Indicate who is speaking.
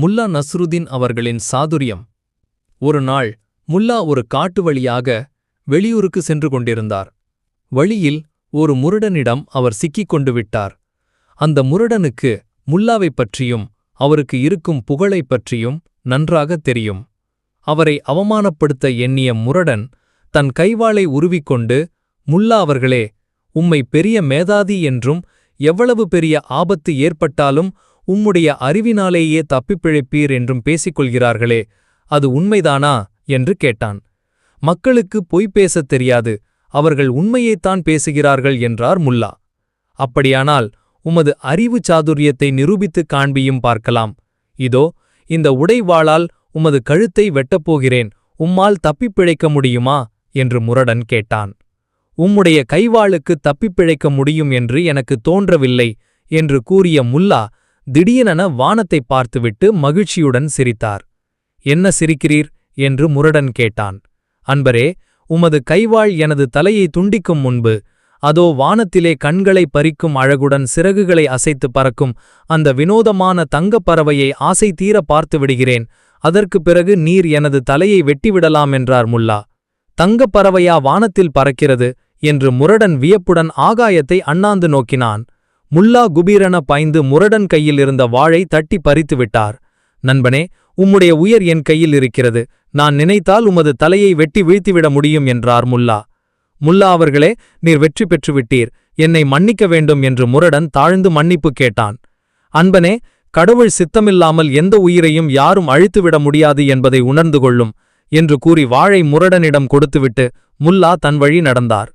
Speaker 1: முல்லா நஸ்ருதீன் அவர்களின் சாதுரியம். ஒரு நாள் முல்லா ஒரு காட்டு வழியாக வெளியூருக்கு சென்று கொண்டிருந்தார். வழியில் ஒரு முருடனிடம் அவர் சிக்கிக் கொண்டு விட்டார். அந்த முருடனுக்கு முல்லாவைப் பற்றியும் அவருக்கு இருக்கும் புகழைப் பற்றியும் நன்றாகத் தெரியும். அவரை அவமானப்படுத்த எண்ணிய முரடன் தன் கைவாளை உருவிக்கொண்டு முல்லா அவர்களே உம்மை பெரிய மேதாதி என்றும் எவ்வளவு பெரிய ஆபத்து ஏற்பட்டாலும் உம்முடைய அறிவினாலேயே தப்பிப் பிழைப்பீர் என்றும் பேசிக்கொள்கிறார்களே அது உண்மைதானா? என்று கேட்டான். மக்களுக்கு பொய் பேசத் தெரியாது அவர்கள் உண்மையைத்தான் பேசுகிறார்கள் என்றார் முல்லா. அப்படியானால் உமது அறிவு சாதுரியத்தை நிரூபித்துக் காண்பியும் பார்க்கலாம். இதோ இந்த உடைவாளால் உமது கழுத்தை வெட்டப்போகிறேன் உம்மால் தப்பிப் பிழைக்க முடியுமா? என்று முரடன் கேட்டான். உம்முடைய கைவாளுக்கு தப்பிப் பிழைக்க முடியும் என்று எனக்கு தோன்றவில்லை என்று கூறிய முல்லா திடீரென வானத்தைப் பார்த்துவிட்டு மகிழ்ச்சியுடன் சிரித்தார். என்ன சிரிக்கிறீர்? என்று முரடன் கேட்டான். அன்பரே உமது கைவாள் எனது தலையை துண்டிக்கும் முன்பு அதோ வானத்திலே கண்களை பறிக்கும் அழகுடன் சிறகுகளை அசைத்து பறக்கும் அந்த வினோதமான தங்கப் பறவையை ஆசை தீர பார்த்து விடுகிறேன். அதற்குப் பிறகு நீர் எனது தலையை வெட்டிவிடலாம் என்றார் முல்லா. தங்கப் பறவையா வானத்தில் பறக்கிறது? என்று முரடன் வியப்புடன் ஆகாயத்தை அண்ணாந்து நோக்கினான். முல்லா குபீரென பாய்ந்து முரடன் கையில் இருந்த வாழை தட்டி பறித்து விட்டார். நண்பனே உம்முடைய உயர் என் கையில் இருக்கிறது. நான் நினைத்தால் உமது தலையை வெட்டி வீழ்த்திவிட முடியும் என்றார் முல்லா. முல்லா அவர்களே நீர் வெற்றி பெற்றுவிட்டீர். என்னை மன்னிக்க வேண்டும் என்று முரடன் தாழ்ந்து மன்னிப்பு கேட்டான். அன்பனே கடவுள் சித்தமில்லாமல் எந்த உயிரையும் யாரும் அழித்துவிட முடியாது என்பதை உணர்ந்து கொள்ளும் என்று கூறி வாழை முரடனிடம் கொடுத்துவிட்டு முல்லா தன் வழி நடந்தார்.